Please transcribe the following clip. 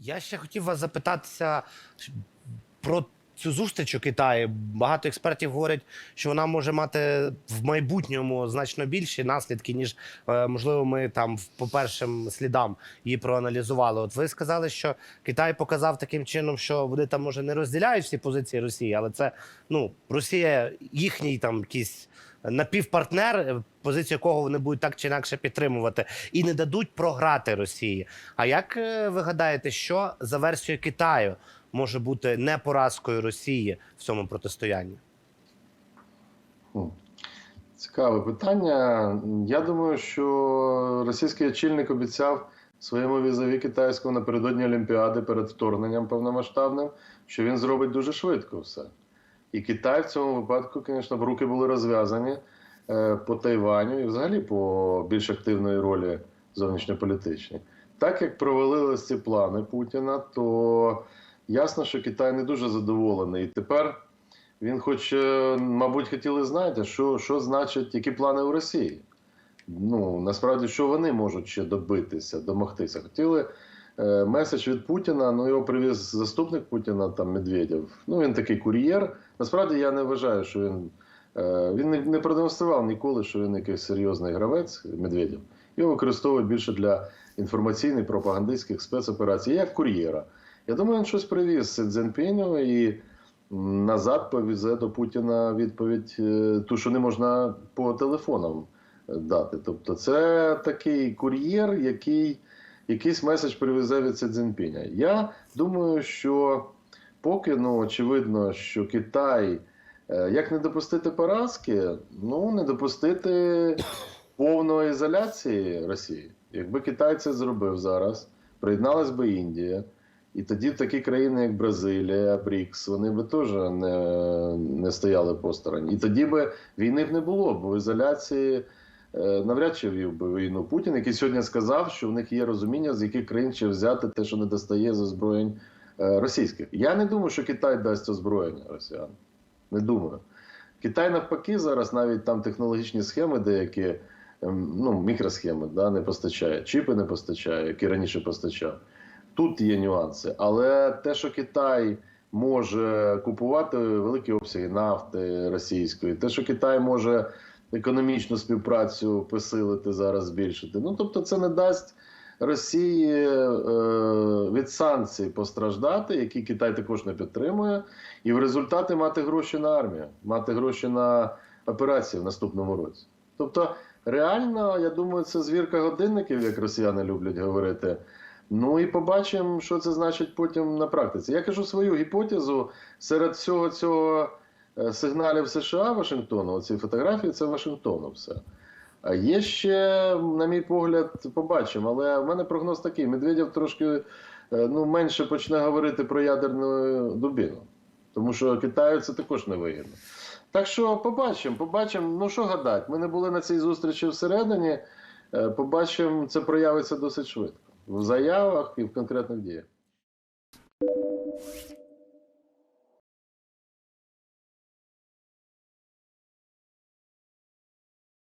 Я ще хотів вас запитатися про цю зустріч у Китаї. Багато експертів говорять, що вона може мати в майбутньому значно більші наслідки, ніж е, можливо ми там по першим слідам її проаналізували. От ви сказали, що Китай показав таким чином, що вони там може не розділяють всі позиції Росії, але це ну Росія їхній там якийсь напівпартнер, е, позицію якого вони будуть так чи інакше підтримувати, і не дадуть програти Росії. А як е, ви гадаєте, що за версією Китаю може бути не поразкою Росії в цьому протистоянні? Цікаве питання. Я думаю, що російський очільник обіцяв своєму візаві китайському напередодні Олімпіади перед вторгненням повномасштабним, що він зробить дуже швидко все. І Китай в цьому випадку, звісно, б руки були розв'язані е, по Тайваню і взагалі по більш активної ролі зовнішньополітичній. Так як провалились ці плани Путіна, то ясно, що Китай не дуже задоволений. І тепер він хоч, е, мабуть, хотіли знати, що, що значить, які плани у Росії. Ну, насправді, що вони можуть ще добитися, домогтися. Хотіли е, меседж від Путіна, ну його привіз заступник Путіна, там Медведєв. Ну, він такий кур'єр. Насправді я не вважаю, що він. е, Він не, не продемонстрував ніколи, що він якийсь серйозний гравець Медведєв. Його використовують більше для інформаційних пропагандистських спецоперацій, як кур'єра. Я думаю, він щось привіз Си Цзіньпіню і назад повезе до Путіна відповідь, е, ту, що не можна по телефонам е, дати. Тобто, це такий кур'єр, який якийсь меседж привезе від Си Цзіньпіня. Я думаю, що поки ну, очевидно, що Китай. е, Як не допустити поразки? Ну, не допустити повної ізоляції Росії. Якби Китай це зробив зараз, приєдналась би Індія, і тоді такі країни, як Бразилія, БРІКС, вони би теж не, не стояли посторонь. І тоді би війни б не було, бо в ізоляції е, навряд чи вів би війну Путін, який сьогодні сказав, що в них є розуміння, з яких країн ще взяти те, що не достає з озброєнь е, російських. Я не думаю, що Китай дасть озброєння росіян. Не думаю. Китай навпаки зараз навіть там технологічні схеми деякі, ем, ну, мікросхеми, да, не постачає, чіпи не постачає, які раніше постачав. Тут є нюанси. Але те, що Китай може купувати великі обсяги нафти російської, те, що Китай може економічну співпрацю посилити зараз, збільшити. Ну тобто, це не дасть Росії е, від санкцій постраждати, які Китай також не підтримує, і в результаті мати гроші на армію, мати гроші на операції в наступному році. Тобто, реально, я думаю, це звірка годинників, як росіяни люблять говорити. Ну і побачимо, що це значить потім на практиці. Я кажу свою гіпотезу серед всього цього е, сигналів США Вашингтону, оці фотографії, це Вашингтону все. А є ще, на мій погляд, побачимо. Але в мене прогноз такий: Медведєв трошки е, ну, менше почне говорити про ядерну дубіну, тому що Китаю це також не вигідно. Так що побачимо, побачимо. Ну що гадати, ми не були на цій зустрічі всередині. Е, Побачимо, це проявиться досить швидко в заявах і в конкретних діях.